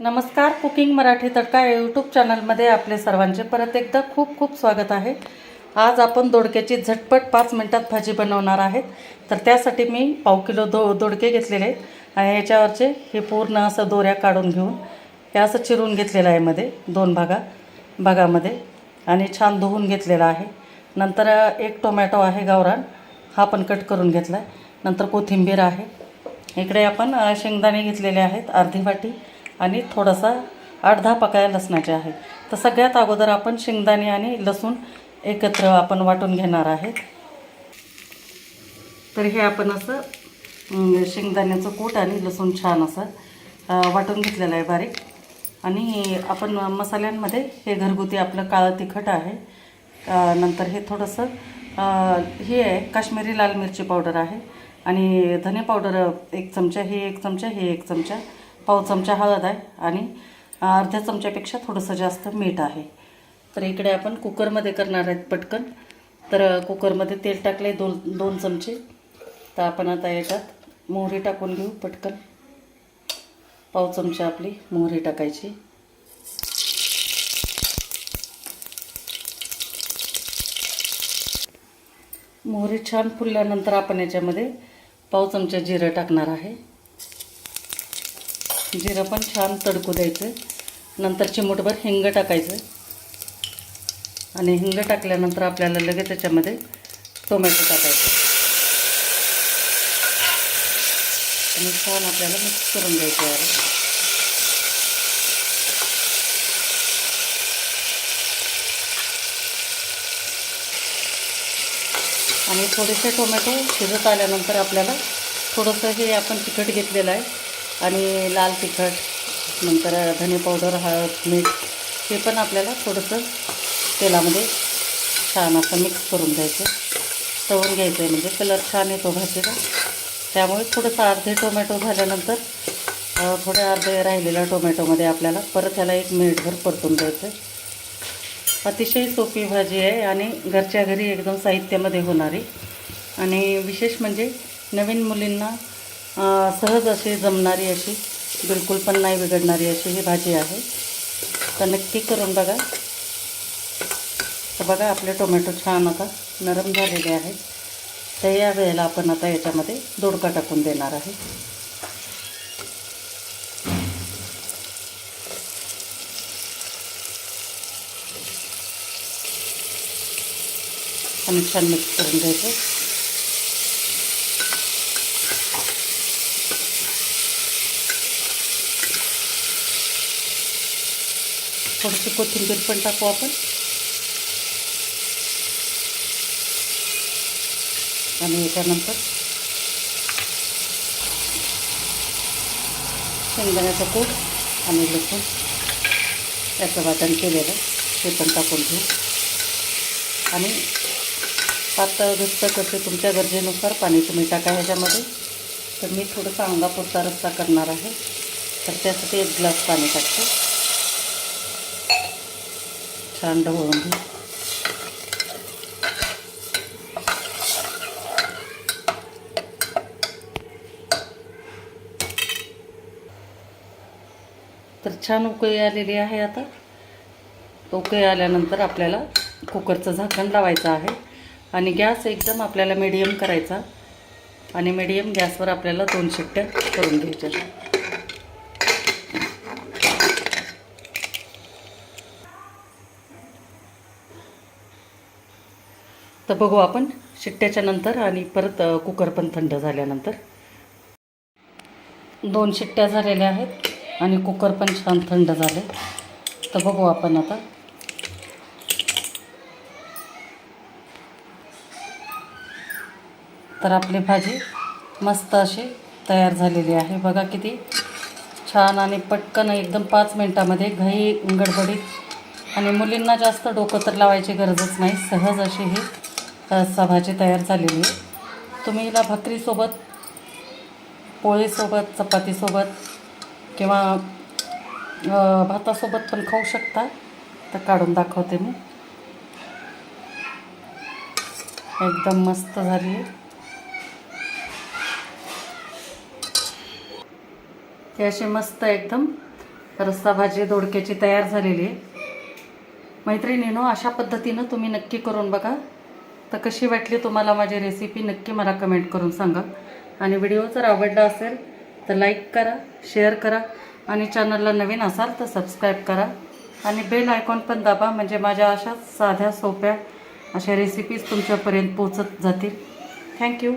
नमस्कार कुकिंग मराठी तडका यूट्यूब चॅनलमध्ये आपले सर्वांचे परत एकदा खूप खूप स्वागत आहे. आज आपण दोडक्याची झटपट पाच मिनटात भाजी बनवणार आहेत. तर त्यासाठी मी पाव किलो दो दोडके घेतलेले आहेत. आणि याच्यावरचे हे पूर्ण असं दोऱ्या काढून घेऊन हे असं चिरून घेतलेलं आहे मध्ये दोन भागा भागामध्ये. आणि छान धुवून घेतलेला आहे. नंतर एक टोमॅटो आहे गावरान हा पण कट करून घेतला आहे नंतर कोथिंबीर आहे. इकडे आपण शेंगदाणे घेतलेले आहेत अर्धी वाटी. आणि थोडासा आठ दहा पकाया लसणाचे आहे. तर सगळ्यात अगोदर आपण शेंगदाणे आणि लसूण एकत्र आपण वाटून घेणार आहेत तर हे आपण असं शेंगदाण्याचं कूट आणि लसूण छान असं वाटून घेतलेलं आहे बारीक. आणि आपण मसाल्यांमध्ये हे घरगुती आपलं काळं तिखट आहे. नंतर हे थोडंसं हे आहे काश्मीरी लाल मिरची पावडर आहे. आणि धने पावडर एक चमचा हे एक चमचा हे एक चमचा. पाव चमचा हळद आहे आणि अर्ध्या चमच्यापेक्षा थोडंसं जास्त मीठ आहे. तर इकडे आपण कुकरमध्ये करणार आहेत पटकन. तर कुकरमध्ये तेल टाकले दोन दोन चमचे. तर आपण आता याच्यात मोहरी टाकून घेऊ पटकन. पाव चमचा आपली मोहरी टाकायची. मोहरी छान फुलल्यानंतर आपण याच्यामध्ये पाव चमचा जिरं टाकणार आहे. जिरं पण छान तडकू द्यायचं. नंतर चिमूटभर हिंग टाकायचं. आणि हिंग टाकल्यानंतर आपल्याला लगेच त्याच्यामध्ये टोमॅटो टाकायचं. आणि छान आपल्याला मिक्स करून द्यायचं आहे. आणि थोडेसे टोमॅटो शिजत आल्यानंतर आपल्याला थोडंसं हे आपण तिखट घेतलेलं आहे. आणि लाल तिखट नंतर धने पावडर हळद मीठ हे पण आपल्याला थोडंसं तेलामध्ये छान असं मिक्स करून द्यायचं तळून घ्यायचं आहे म्हणजे कलर छान येतो भाजीला. त्यामुळे थोडंसं अर्धे टोमॅटो झाल्यानंतर थोडे अर्धे राहिलेल्या टोमॅटोमध्ये आपल्याला परत त्याला एक मिनिटभर परतून द्यायचं अतिशय सोपी भाजी आहे आणि घरच्या घरी एकदम साहित्यामध्ये होणारी. आणि विशेष म्हणजे नवीन मुलींना सहज अशी जमणारी अशी बिलकुल पण नाही बिघडणारी अशी ही भाजी आहे. तर नक्की करून बघा. तर बघा आपले टोमॅटो छान आता नरम झालेले आहेत. तर या वेळेला आपण आता याच्यामध्ये दोडका टाकून देणार आहे. आणि छान मिक्स करून घ्यायचं. थोडीशी कोथिंबीर पण टाकू आपण. आणि याच्यानंतर शेंगदाण्याचं कूट आणि लसूण याचं वाटण केलेलं ते पण टाकून घेऊ. आणि पातळ घट्ट कसे तुमच्या गरजेनुसार पाणी तुम्ही टाका ह्याच्यामध्ये. तर मी थोडंसं अंगापुरता रस्सा करणार आहे. तर त्यासाठी एक ग्लास पाणी टाकते. छान ढवळून घेऊ तर छान उकळी आलेली आहे आता. उकळी आल्यानंतर आपल्याला कुकरचं झाकण लावायचं आहे. आणि गॅस एकदम आपल्याला मिडियम करायचा. आणि मिडियम गॅसवर आपल्याला दोन शिट्ट्या करून घ्यायच्या. तर बघू आपण शिट्ट्याच्या नंतर आणि परत कुकर पण थंड झाल्यानंतर. दोन शिट्ट्या झालेल्या आहेत आणि कुकर पण छान थंड झाले. तर बघू आपण आता. तर आपली भाजी मस्त अशी तयार झालेली आहे. बघा किती छान आणि पटकन एकदम पाच मिनटामध्ये घाई गडबडीत आणि मुलींना जास्त डोकं तर लावायची गरजच नाही. सहज अशी ही रस्सा भाजी तयार झालेली आहे. तुम्ही हिला भाकरीसोबत पोळीसोबत चपातीसोबत किंवा भातासोबत पण खाऊ शकता. तर काढून दाखवते मी. एकदम मस्त झाली. आहे अशी मस्त एकदम रस्सा भाजी दोडक्याची तयार झालेली आहे. मैत्रिणीनो अशा पद्धतीनं तुम्ही नक्की करून बघा. तर कशी वाटली तुम्हाला माझी रेसिपी नक्की मला कमेंट करून सांगा. आणि व्हिडिओ जर आवडला असेल तर लाईक करा शेअर करा. आणि चॅनलला नवीन असाल तर सबस्क्राईब करा. आणि बेल आयकॉन पण दाबा म्हणजे माझ्या अशाच साध्या सोप्या अशा रेसिपीज तुमच्यापर्यंत पोचत जातील. थँक्यू